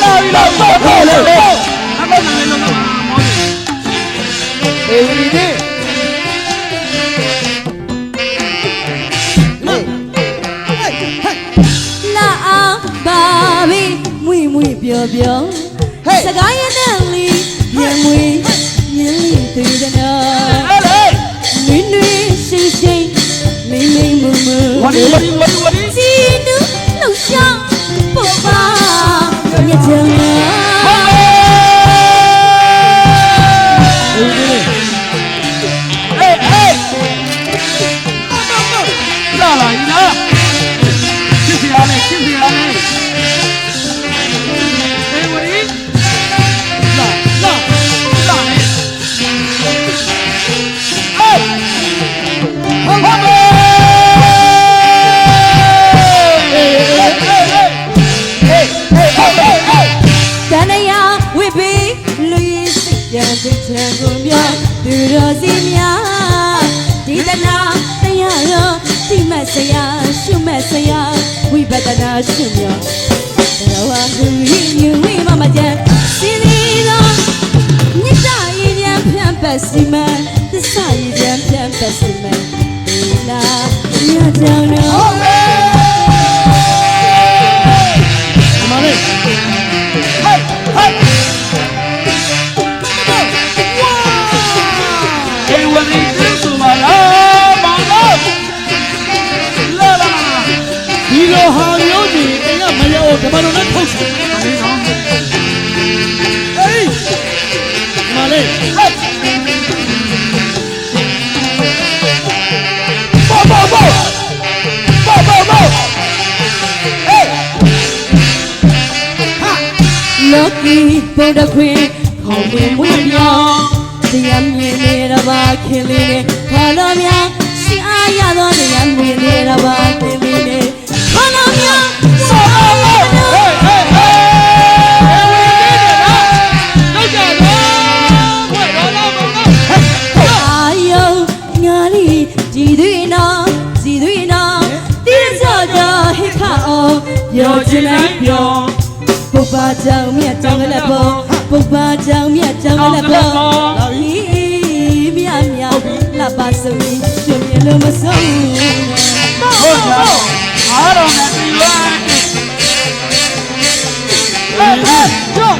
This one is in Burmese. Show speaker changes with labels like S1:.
S1: လာပြီလာပြီဟဲ့လေ
S2: အမေနာမည်လုံးတော့မောတယ်
S1: အေးဒီဟေး
S3: လာအောင်ပါပြီမွေ ညချ
S2: ပြ
S3: န်စိတ်ချမ်းကိုမြောက်သူတော်စီများဒီတနာတရားရောဒီမဆရာရှုမဆရာဝိပဿနာရှင်မြောက်တော်ဝါသူရင်းယူဝိမမကျန်စီရီတော်ညစာရည်ပြန်ဖြန့်ပတ်စီမံသစ္စာရည်ပြန်ဖြန့်ပတ်စီမံဒီလာညကြောင်တော့
S2: တော်
S1: နဲ့ထုတ်ချင်
S2: အေးနော်
S1: ဟေးဒီမှာလေ
S2: ဘောဘောဘောဘောဘောဘောဟေး
S3: လောကီဘုဒ္ဓခွင်ခေါင်းဝင် ပျော်ခြင်းတိုင်းပျော်ပုပ္ပါကြောင့်မြတ်ကြောင့်လည်းပေါ်ပုပ္ပါကြောင့်မြတ်ကြောင့်လည်းပေါ်တော်လီမြတ်မြတ်လှပဆုံးရှင်ရလို့မဆုံး
S2: ဟုတ်ပါအားတော်နဲ့ပြီးသွား
S1: ဟဲ့
S2: ဟ
S1: ဲ
S2: ့
S1: ကြော